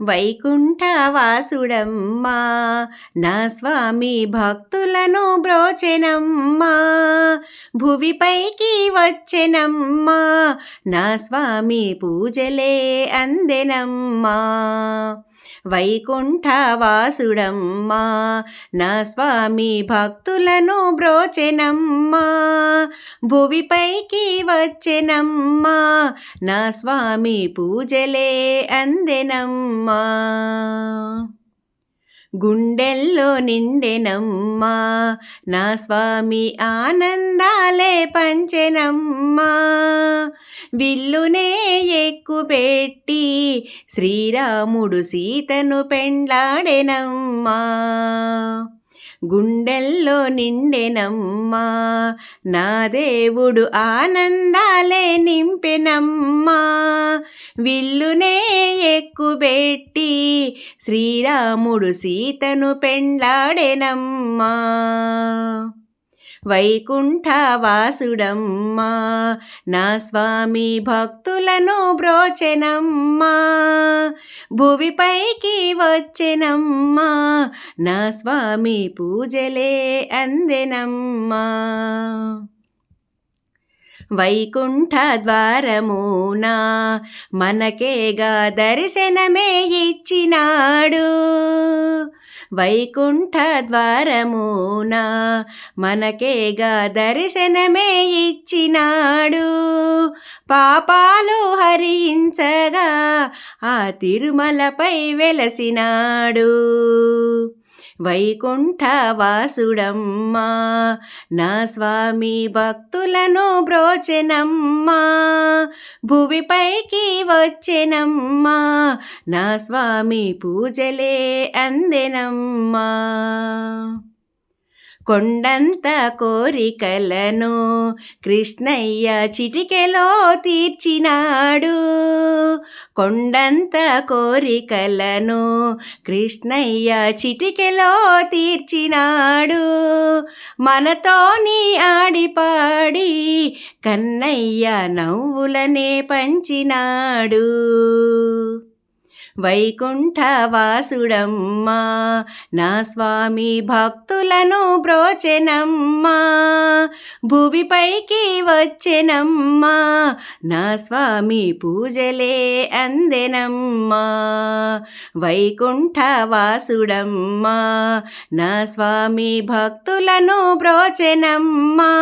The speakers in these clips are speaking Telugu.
వైకుంఠవాసుడమ్మా నా స్వామి భక్తులను బ్రోచెనమ్మా భువిపైకి వచ్చెనమ్మా నా స్వామి పూజలే అందెనమ్మా. వైకుంఠవాసుడమ్మా నా స్వామి భక్తులను బ్రోచెనమ్మా భువిపైకి వచ్చెనమ్మా నా స్వామి పూజలే అందెనమ్మా. గుండెల్లో నిండెనమ్మా. నా స్వామి ఆనందాలే పంచెనమ్మా. విల్లునే ఎక్కుపెట్టి శ్రీరాముడు సీతను పెండ్లాడెనమ్మా. గుండెల్లో నిండెనమ్మా. నా దేవుడు ఆనందాలే నింపెనమ్మా. విల్లునే ఎక్కుబెట్టి శ్రీరాముడు సీతను పెండ్లాడెనమ్మా. వైకుంఠవాసుడమ్మా నా స్వామి భక్తులను బ్రోచెనమ్మా. భువిపైకి వచ్చెనమ్మా నా స్వామి పూజలే అందెనమ్మా. వైకుంఠ ద్వారమునా మనకేగా దర్శనమే ఇచ్చినాడు. వైకుంఠ ద్వారమునా మనకేగా దర్శనమే ఇచ్చినాడు. పాపాలు హరించగా ఆ తిరుమలపై వెలసినాడు. వైకుంఠవాసుడమ్మా నా స్వామి భక్తులను బ్రోచెనమ్మా భువిపైకి వచ్చెనమ్మా నా స్వామి పూజలే అందెనమ్మా. కొండంత కోరికలను కృష్ణయ్య చిటికెలో తీర్చినాడు. కొండంత కోరికలను కృష్ణయ్య చిటికెలో తీర్చినాడు. మనతోని ఆడిపాడి కన్నయ్య నవ్వులనే పంచినాడు. వైకుంఠవాసుడమ్మా నా స్వామి భక్తులను బ్రోచెనమ్మా భువిపైకి వచ్చెనమ్మా నా స్వామి పూజలే అందెనమ్మా. వైకుంఠవాసుడమ్మా నా స్వామి భక్తులను బ్రోచెనమ్మా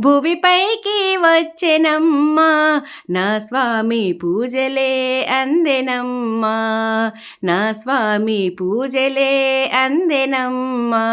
భువిపైకి వచ్చెనమ్మా నా స్వామి పూజలే అందెనమ్మా. అందెనమ్మా నా స్వామి పూజలే అందెనమ్మా.